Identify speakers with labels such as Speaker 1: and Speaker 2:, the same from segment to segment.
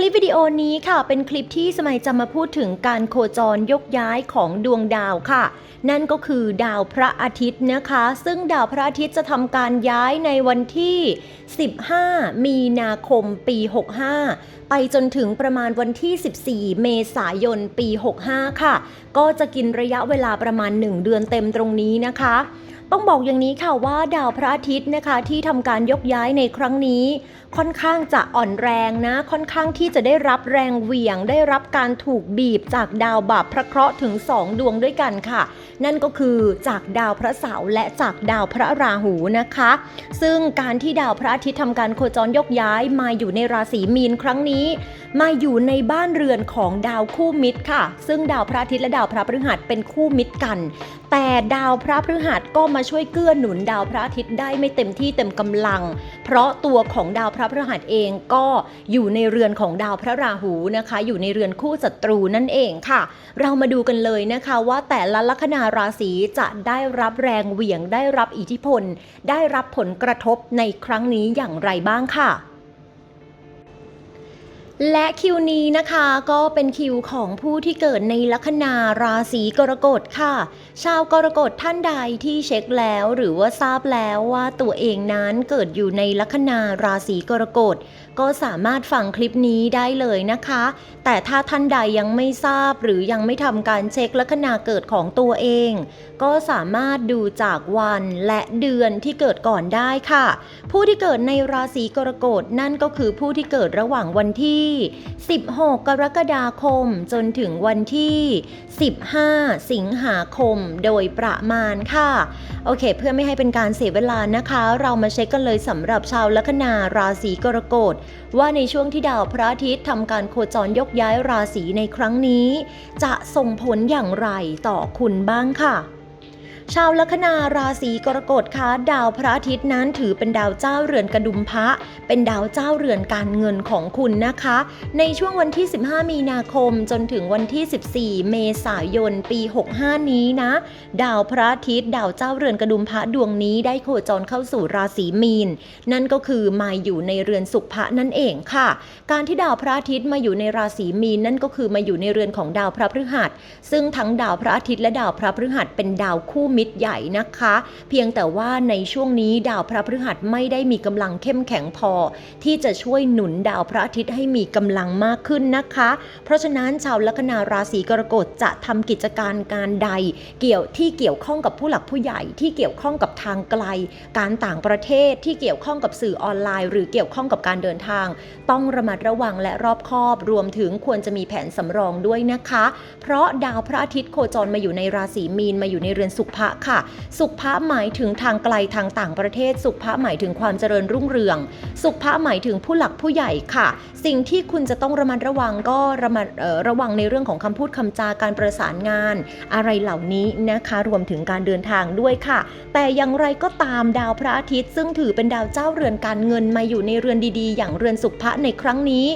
Speaker 1: คลิปวิดีโอนี้ค่ะเป็นคลิปที่สมัยจะมาพูดถึงการโคจรยกย้ายของดวงดาวค่ะ นั่นก็คือดาวพระอาทิตย์นะคะ ซึ่งดาวพระอาทิตย์จะทำการย้ายในวันที่ 15 มีนาคมปี 65 ไปจนถึงประมาณวันที่ 14 เมษายนปี 65 ค่ะ ก็จะกินระยะเวลาประมาณ 1 เดือนเต็มตรงนี้นะคะต้องบอกอย่างนี้ค่ะว่าดาวพระอาทิตย์นะคะที่ทำการยกย้ายในครั้งนี้ค่อนข้างจะอ่อนแรงนะ ค่อนข้างที่จะได้รับแรงเหวี่ยง ได้รับการถูกบีบจากดาวบาปพระเคราะห์ถึง 2 ดวงด้วยกันค่ะ นั่นก็คือจากดาวพระเสาร์และจากดาวพระราหูนะคะ ซึ่งการที่ดาวพระอาทิตย์ทำการโคจรยกย้ายมาอยู่ในราศีมีนครั้งนี้ มาอยู่ในบ้านเรือนของดาวคู่มิตรค่ะ ซึ่งดาวพระอาทิตย์และดาวพระพฤหัสเป็นคู่มิตรกัน แต่ดาวพระพฤหัสก็มาช่วยเกื้อหนุนดาวพระอาทิตย์ได้ไม่เต็มที่เต็มกำลัง เพราะตัวของดาวระพฤหัสเองก็อยู่ในเรือนของดาวพระราหูนะคะ อยู่ในเรือนคู่ศัตรูนั่นเองค่ะ เรามาดูกันเลยนะคะว่าแต่ละลัคนาราศีจะได้รับแรงเหวี่ยงได้รับอิทธิพล ได้รับผลกระทบในครั้งนี้อย่างไรบ้างค่ะ และคิวนี้นะคะก็เป็นคิวของผู้ที่เกิดในลัคนาราศีกรกฎค่ะ ชาวกรกฎท่านใดที่เช็คแล้วหรือว่าทราบแล้วว่าตัวเองนั้นเกิดอยู่ในลัคนาราศีกรกฎ ก็สามารถฟังคลิปนี้ได้เลยนะคะ แต่ถ้าท่านใดยังไม่ทราบหรือยังไม่ทำการเช็คลัคนาเกิดของตัวเอง ก็สามารถดูจากวันและเดือนที่เกิดก่อนได้ค่ะ ผู้ที่เกิดในราศีกรกฎนั่นก็คือผู้ที่เกิดระหว่างวันที่ 16 กรกฎาคม จนถึงวันที่ 15 สิงหาคมโดยประมาณค่ะ โอเค เพื่อไม่ให้เป็นการเสียเวลานะคะ เรามาเช็คกันเลยสำหรับชาวลัคนาราศีกรกฎว่าในช่วงที่ดาวพระอาทิตย์ทำการโคจรยกย้ายราศีในครั้งนี้ จะส่งผลอย่างไรต่อคุณบ้างค่ะ ชาวลัคนาราศีกรกฎคะดาวพระอาทิตย์นั้นถือเป็นดาวเจ้าเรือนกระดุมพระ เป็นดาวเจ้าเรือนการเงินของคุณนะคะ ในช่วงวันที่ 15 มีนาคมจนถึงวันที่ 14 เมษายน ปี 65 นี้นะ ดาวพระอาทิตย์ดาวเจ้าเรือนกระดุมพระดวงนี้ได้โคจรเข้าสู่ราศีมีน นั่นก็คือมาอยู่ในเรือนสุภะนั่นเองค่ะ การที่ดาวพระอาทิตย์มาอยู่ในราศีมีนนั่นก็คือมาอยู่ในเรือนของดาวพระพฤหัส ซึ่งทั้งดาวพระอาทิตย์และดาวพระพฤหัสเป็นดาวคู่มตรใหญ่นะคะ เพียงแต่ว่าในช่วงนี้ดาวพระพฤหัสไม่ได้มีกำลังเข้มแข็งพอ ที่จะช่วยหนุนดาวพระอาทิตย์ให้มีกำลังมากขึ้นนะคะ เพราะฉะนั้นชาวลัคนาราศีกรกฎจะทำกิจการการใด เกี่ยวที่เกี่ยวข้องกับผู้หลักผู้ใหญ่ที่เกี่ยวข้องกับทางไกล การต่างประเทศที่เกี่ยวข้องกับสื่อออนไลน์ หรือเกี่ยวข้องกับการเดินทาง ต้องระมัดระวังและรอบคอบรวมถึงควรจะมีแผนสำรองด้วยนะคะ เพราะดาวพระอาทิตย์โคจรมาอยู่ในราศีมีนมาอยู่ในเรือนสุภะค่ะ สุภะหมายถึงทางไกลทางต่างประเทศ สุขภะหมายถึงความเจริญรุ่งเรือง สุขภะหมายถึงผู้หลักผู้ใหญ่ค่ะ สิ่งที่คุณจะต้องระมัดระวังก็ระมัดระวังในเรื่องของคำพูดคำจาการประสานงาน อะไรเหล่านี้นะคะรวมถึงการเดินทางด้วยค่ะ แต่อย่างไรก็ตามดาวพระอาทิตย์ ซึ่งถือเป็นดาวเจ้าเรือนการเงินมาอยู่ในเรือนดีๆ อย่างเรือนสุขภะในครั้งนี้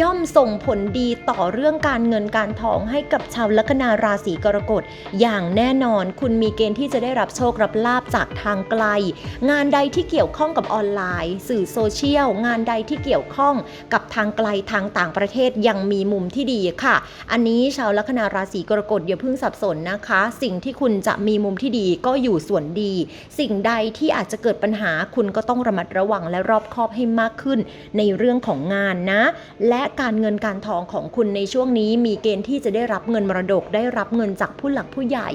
Speaker 1: ย่อมส่งผลดีต่อเรื่องการเงินการทองให้กับชาวลัคนาราศีกรกฎอย่างแน่นอน คุณมีเกณฑ์ที่จะได้รับโชครับลาบจากทางไกล งานใดที่เกี่ยวข้องกับออนไลน์ สื่อโซเชียล งานใดที่เกี่ยวข้องกับทางไกลทางต่างประเทศยังมีมุมที่ดีค่ะ อันนี้ชาวลัคนาราศีกรกฎอย่าเพิ่งสับสนนะคะ สิ่งที่คุณจะมีมุมที่ดีก็อยู่ส่วนดี สิ่งใดที่อาจจะเกิดปัญหาคุณก็ต้องระมัดระวังและรอบคอบให้มากขึ้น ในเรื่องของงานนะ และการเงินการทองของคุณในช่วงนี้มีเกณฑ์ที่จะได้รับเงินมรดกได้รับเงินจากผู้หลักผู้ใหญ่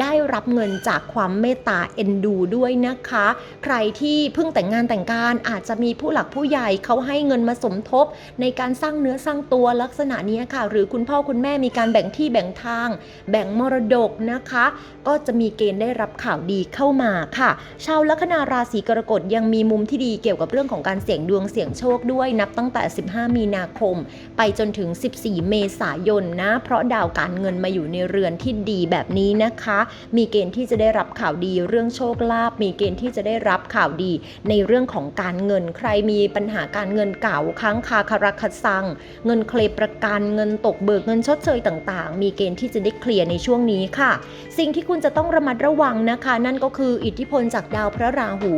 Speaker 1: ได้รับเงินจากความเมตตาเอ็นดูด้วยนะคะ ใครที่เพิ่งแต่งงานแต่งการอาจจะมีผู้หลักผู้ใหญ่เขาให้เงินมาสมทบ ในการสร้างเนื้อสร้างตัวลักษณะนี้ค่ะ หรือคุณพ่อคุณแม่มีการแบ่งที่แบ่งทาง แบ่งมรดกนะคะ ก็จะมีเกณฑ์ได้รับข่าวดีเข้ามาค่ะ ชาวลัคนาราศีกรกฎยังมีมุมที่ดีเกี่ยวกับเรื่องของการเสี่ยงดวงเสี่ยงโชคด้วยนับตั้งแต่ 15 มีนาคม ไปจนถึง 14 เมษายนนะ เพราะดาวการเงินมาอยู่ในเรือนที่ดีแบบนี้นะคะ มีเกณฑ์ที่จะจะได้รับข่าวดี เรื่องโชคลาภมีเกณฑ์ที่จะได้รับข่าวดี ในเรื่องของการเงิน ใครมีปัญหาการเงินเก่าค้างคาคาราคาซัง เงินเคลมประกันเงินตกเบิกเงินชดเชยต่างๆ มีเกณฑ์ที่จะได้เคลียร์ในช่วงนี้ค่ะ สิ่งที่คุณจะต้องระมัดระวังนะคะ นั่นก็คืออิทธิพลจากดาวพระราหู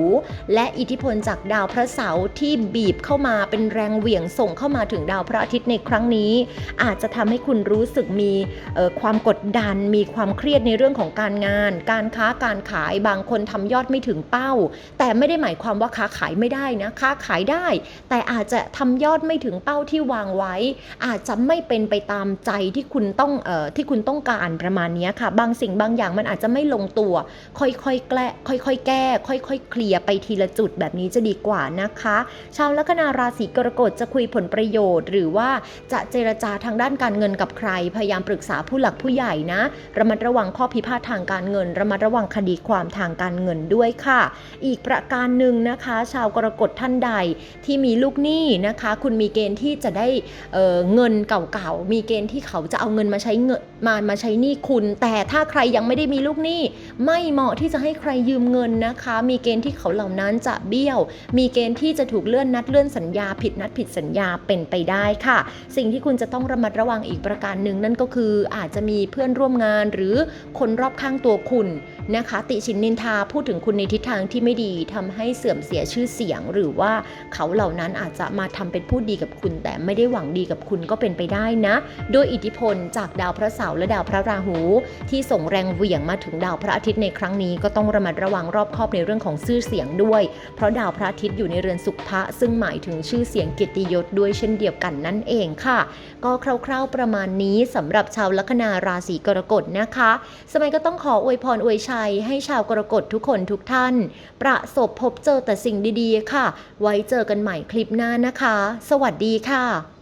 Speaker 1: และอิทธิพลจากดาวพระเสาร์ที่บีบเข้ามาเป็นแรงเหวี่ยงส่งเข้ามาถึงดาวพระอาทิตย์ในครั้งนี้ อาจจะทำให้คุณรู้สึกมีความกดดัน มีความเครียดในเรื่องของการงาน การค้าการขายบางคนทำยอดไม่ถึงเป้า แต่ไม่ได้หมายความว่าค้าขายไม่ได้นะค้าขายได้ แต่อาจจะทำยอดไม่ถึงเป้าที่วางไว้ อาจจะไม่เป็นไปตามใจที่คุณต้องเอ่อที่คุณต้องการประมาณนี้ค่ะ บางสิ่งบางอย่างมันอาจจะไม่ลงตัว ค่อยๆแก้ค่อยๆแก้ ค่อยๆเคลียร์ไปทีละจุดแบบนี้จะดีกว่านะคะ ชาวลัคนาราศีกรกฎจะคุยผลประโยชน์ หรือว่าจะเจรจาทางด้านการเงินกับใคร พยายามปรึกษาผู้หลักผู้ใหญ่นะระมัดระวังข้อพิพาททางการเงินระมัดระวังคดีความทางการเงินด้วยค่ะ อีกประการหนึ่งนะคะ ชาวกรกฎท่านใดที่มีลูกหนี้นะคะ คุณมีเกณฑ์ที่จะได้เเงินเก่าๆมีเกณฑ์ที่เขาจะเอาเงินมาใช้เงินมามาใช้หนี้คุณ แต่ถ้าใครยังไม่ได้มีลูกหนี้ ไม่เหมาะที่จะให้ใครยืมเงินนะคะ มีเกณฑ์ที่เขาเหล่านั้นจะเบี้ยว มีเกณฑ์ที่จะถูกเลื่อนนัดเลื่อนสัญญาผิดนัดผิดสัญญาเป็นไปได้ค่ะ สิ่งที่คุณจะต้องระมัดระวังอีกประการหนึ่งนั่นก็คืออาจจะมีเพื่อนร่วมงานหรือคนรอบข้างตัวคุณนะคะติชินนินทาพูดถึงคุณในทิศทางที่ไม่ดีทำให้เสื่อมเสียชื่อเสียง หรือว่าเขาเหล่านั้นอาจจะมาทำเป็นผู้ดีกับคุณ แต่ไม่ได้หวังดีกับคุณก็เป็นไปได้นะ ด้วยอิทธิพลจากดาวพระเสาร์และดาวพระราหู ที่ส่งแรงเหวี่ยงมาถึงดาวพระอาทิตย์ในครั้งนี้ก็ต้องระมัดระวังรอบคอบในเรื่องของชื่อเสียงด้วย เพราะดาวพระอาทิตย์อยู่ในเรือนสุภะซึ่งหมายถึงชื่อเสียงเกียรติยศด้วยเช่นเดียวกันนั่นเองค่ะ ก็คร่าว ๆประมาณนี้สำหรับชาวลัคนาราศีกรกฎนะคะ สมัยก็ต้องขออวยพรอววยชัยให้ชาวกรกฎทุกคนทุกท่าน ประสบพบเจอแต่สิ่งดีๆค่ะ ไว้เจอกันใหม่คลิปหน้านะคะ สวัสดีค่ะ